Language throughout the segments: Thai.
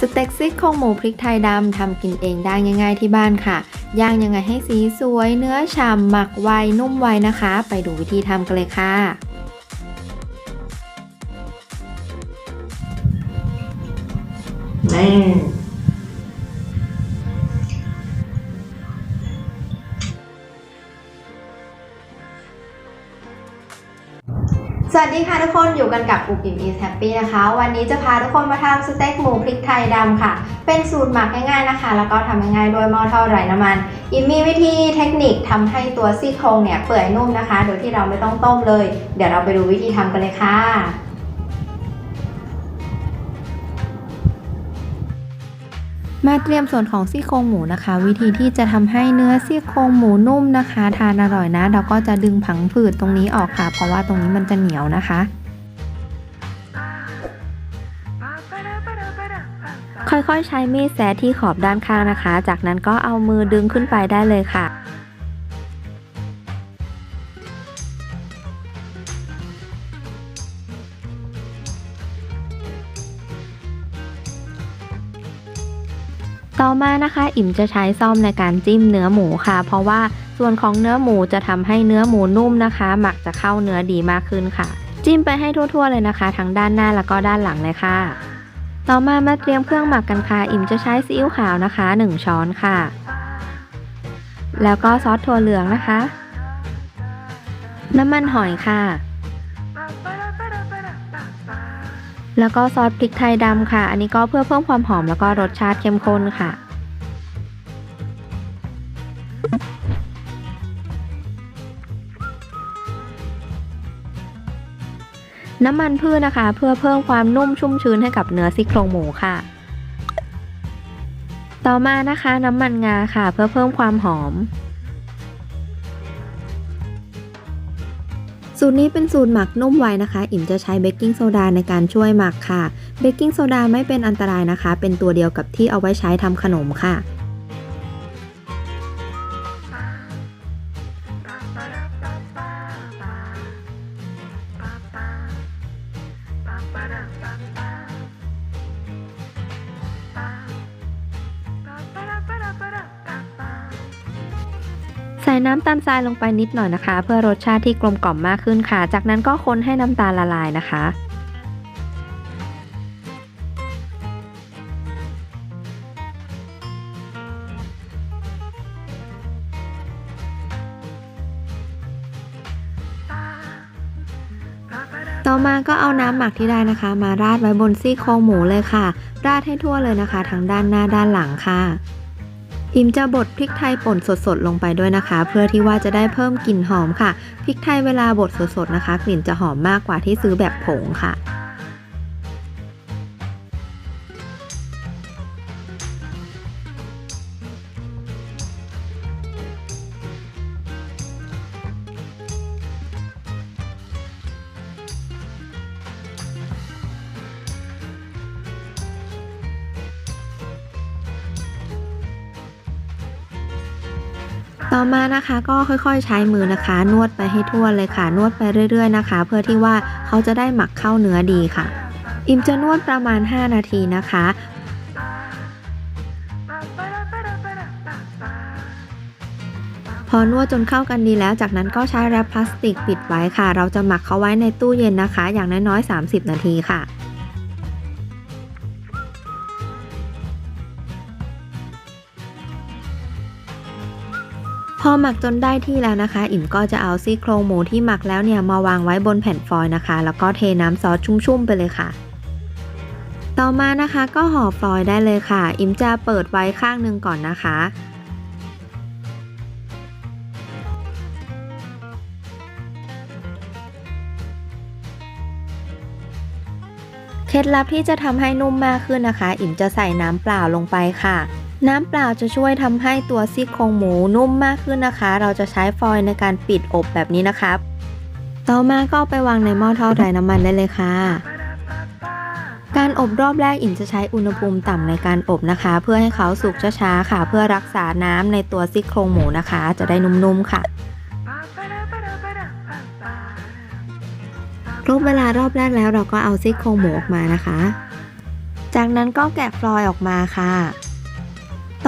สเต็กซี่โครงหมูพริกไทยดำทำกินเองได้ง่าย ๆที่บ้านค่ะ ย่างยังไงให้สีสวย เนื้อฉ่ำหมักไวนุ่มไวนะคะ ไปดูวิธีทำกันเลยค่ะ นี่ สวัสดีค่ะทุกคนอยู่กันกับอุกิมอีสแฮปปี้นะคะ วันนี้จะพาทุกคนมาทำสเต็กหมูพริกไทยดำค่ะ เป็นสูตรหมักง่ายๆนะคะ แล้วก็ทำง่ายๆด้วยหม้อทอดไร้น้ำมันอิมมีวิธีเทคนิคทำให้ตัวซี่โครงเนี่ยเปื่อยนุ่มนะคะ โดยที่เราไม่ต้องต้มเลย เดี๋ยวเราไปดูวิธีทำกันเลยค่ะ มาเตรียมส่วนของซี่โครงหมูนะคะ วิธีที่จะทำให้เนื้อซี่โครงหมูนุ่มนะคะ ทานอร่อยนะ เราก็จะดึงผังผืดตรงนี้ออกค่ะ เพราะว่าตรงนี้มันจะเหนียวนะคะ ค่อยๆใช้มีดแสะที่ขอบด้านข้างนะคะ จากนั้นก็เอามือดึงขึ้นไปได้เลยค่ะ ต่อมานะคะอิ่มจะใช้ซ่อมในการจิ้มเนื้อหมูค่ะ เพราะว่าส่วนของเนื้อหมูจะทำให้เนื้อหมูนุ่มนะคะ หมักจะเข้าเนื้อดีมากขึ้นค่ะ จิ้มไปให้ทั่วๆเลยนะคะ ทั้งด้านหน้าแล้วก็ด้านหลังเลยค่ะ ต่อมามาเตรียมเครื่องหมักกันค่ะ อิ่มจะใช้ซีอิ๊วขาวนะคะ 1 ช้อนค่ะ แล้วก็ซอสถั่วเหลืองนะคะ น้ำมันหอยค่ะ แล้วก็ซอสพริกไทยดำค่ะ อันนี้ก็เพื่อเพิ่มความหอมแล้วก็รสชาติเข้มข้นค่ะ น้ำมันพืชนะคะ เพื่อเพิ่มความนุ่มชุ่มชื้นให้กับเนื้อซี่โครงหมูค่ะ ต่อมานะคะน้ำมันงาค่ะ เพื่อเพิ่มความหอม สูตรนี้เป็นสูตรหมักนุ่มไวนะคะ อิ่มจะใช้เบกกิ้งโซดาในการช่วยหมักค่ะ เบกกิ้งโซดาไม่เป็นอันตรายนะคะ เป็นตัวเดียวกับที่เอาไว้ใช้ทำขนมค่ะ ใส่น้ำตาลทรายลงไปนิดหน่อยนะคะ เพื่อรสชาติที่กลมกล่อมมากขึ้นค่ะ จากนั้นก็คนให้น้ำตาลละลายนะคะ ต่อมาก็เอาน้ำหมักที่ได้นะคะ มาราดไว้บนซี่โครงหมูเลยค่ะ ราดให้ทั่วเลยนะคะ ทั้งด้านหน้าด้านหลังค่ะ อิมจะบดพริกไทยป่นสดๆ ลงไปด้วยนะคะ เพื่อที่ว่าจะได้เพิ่มกลิ่นหอมค่ะ พริกไทยเวลาบดสดๆนะคะ กลิ่นจะหอมมากกว่าที่ซื้อแบบผงค่ะ ต่อมานะคะก็ค่อยๆ ใช้มือนะคะ นวดไปให้ทั่วเลยค่ะ นวดไปเรื่อย ๆนะคะ เพื่อที่ว่าเขาจะได้หมักเข้าเนื้อดีค่ะ อิมจะนวดประมาณ 5 นาทีนะคะ พอนวดจนเข้ากันดีแล้ว จากนั้นก็ใช้แรปพลาสติกปิดไว้ค่ะ เราจะหมักเขาไว้ในตู้เย็นนะคะ อย่างน้อยๆ 30 นาทีค่ะ อหมักจนได้ที่แล้วนะคะ อิ่มก็จะเอาซี่โครงหมูที่หมักแล้วเนี่ยมาวางไว้บนแผ่นฟอยล์นะคะ แล้วก็เทน้ำซอสชุ่มๆไปเลยค่ะ ต่อมานะคะก็ห่อฟอยล์ได้เลยค่ะ อิ่มจะเปิดไว้ข้างหนึ่งก่อนนะคะเคล็ดลับที่จะทำให้นุ่มมากขึ้นนะคะ อิ่มจะใส่น้ำเปล่าลงไปค่ะ น้ำเปล่าจะช่วยทำให้ตัวซี่โครงหมูนุ่มมากขึ้นนะคะ เราจะใช้ฟอยล์ในการปิดอบแบบนี้นะคะต่อมาก็ไปวางในหม้อทอดไร้น้ำมันได้เลยค่ะ การอบรอบแรกอิ่มจะใช้อุณหภูมิต่ำในการอบนะคะ เพื่อให้เขาสุกช้าๆค่ะ เพื่อรักษาน้ำในตัวซี่โครงหมูนะคะ จะได้นุ่มๆค่ะครบเวลารอบแรกแล้วเราก็เอาซี่โครงหมูออกมานะคะ จากนั้นก็แกะฟลอยออกมาค่ะ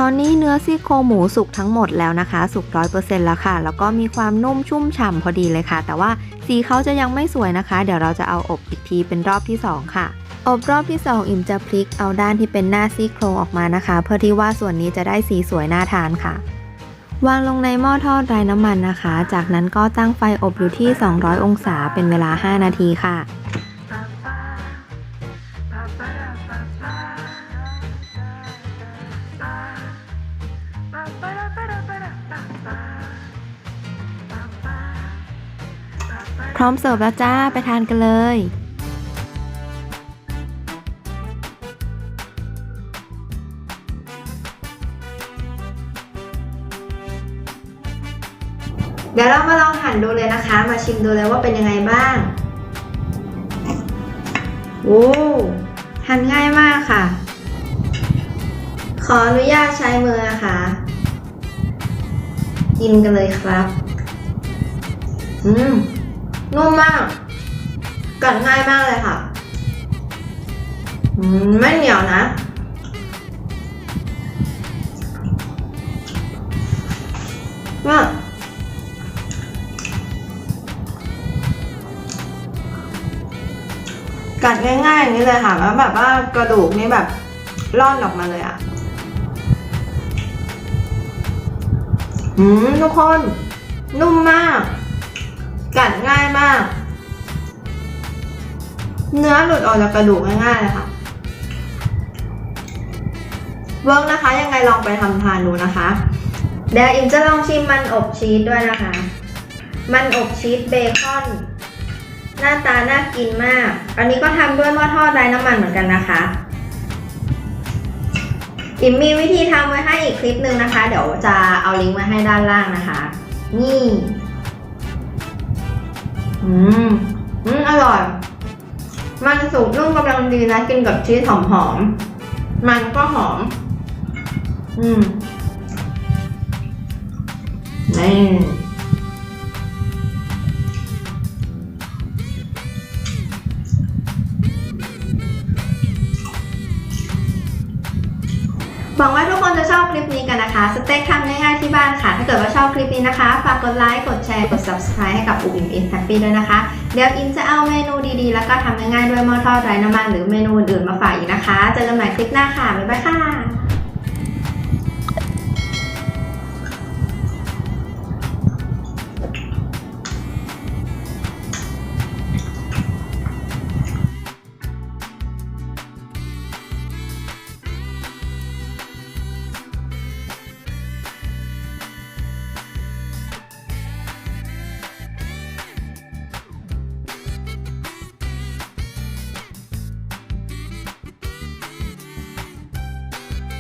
ตอนนี้เนื้อซี่โครงหมูสุกทั้งหมดแล้วนะคะ สุกร้อยเปอร์เซ็นต์แล้วค่ะ แล้วก็มีความนุ่มชุ่มฉ่ำพอดีเลยค่ะ แต่ว่าสีเขาจะยังไม่สวยนะคะ เดี๋ยวเราจะเอาอบอีกทีเป็นรอบที่สองค่ะอบรอบที่ 2 อิ่มจะพลิกเอาด้านที่เป็นหน้าซี่โครงออกมานะคะ เพื่อที่ว่าส่วนนี้จะได้สีสวยน่าทานค่ะ วางลงในหม้อทอดไร้น้ำมันนะคะ จากนั้นก็ตั้งไฟอบอยู่ที่ 200 องศาเป็นเวลา 5 นาทีค่ะ พร้อมเสิร์ฟแล้วจ้าไปทานกันเลยเดี๋ยวเรามาลองหั่นดูเลยนะคะ มาชิมดูเลยว่าเป็นยังไงบ้าง โอ้หั่นง่ายมากค่ะ ขออนุญาตใช้มือนะคะ กินกันเลยครับ อืม นุ่มมาก กัดง่ายมากเลยค่ะไม่เหนียวนะเนี่ยกัดง่ายๆอย่างนี้เลยค่ะแล้วแบบว่ากระดูกนี่แบบร่อนออกมาเลยอะ อืมทุกคน นุ่มมาก กัดง่ายมาก เนื้อหลุดออกจากกระดูกง่ายๆเลยค่ะเวิร์กนะคะ ยังไงลองไปทำทานดูนะคะเดี๋ยวอิมจะลองชิมมันอบชีสด้วยนะคะ มันอบชีสเบคอน หน้าตาน่ากินมาก อันนี้ก็ทำด้วยหม้อทอดไร้น้ำมันเหมือนกันนะคะ อิมมีวิธีทำไว้ให้อีกคลิปหนึ่งนะคะ เดี๋ยวจะเอาลิงก์ไว้ให้ด้านล่างนะคะ นี่ อืมอืมอร่อย มันสุกนุ่มกำลังดีนะกินกับชีสหอมหอมๆมันก็หอม อืมนี่ หวังว่าทุกคนจะชอบคลิปนี้กันนะคะ สเต็กทำง่ายๆที่บ้านค่ะ ถ้าเกิดว่าชอบคลิปนี้นะคะ ฝากกดไลค์ กดแชร์ กด subscribe ให้กับอุบิมอินแฮปปี้ด้วยนะคะ เดี๋ยวอินจะเอาเมนูดีๆ แล้วก็ทำง่ายๆด้วยหม้อทอดไร้น้ำมันหรือเมนูอื่นๆมาฝากอีกนะคะ เจอกันใหม่คลิปหน้าค่ะ บ๊ายบายค่ะ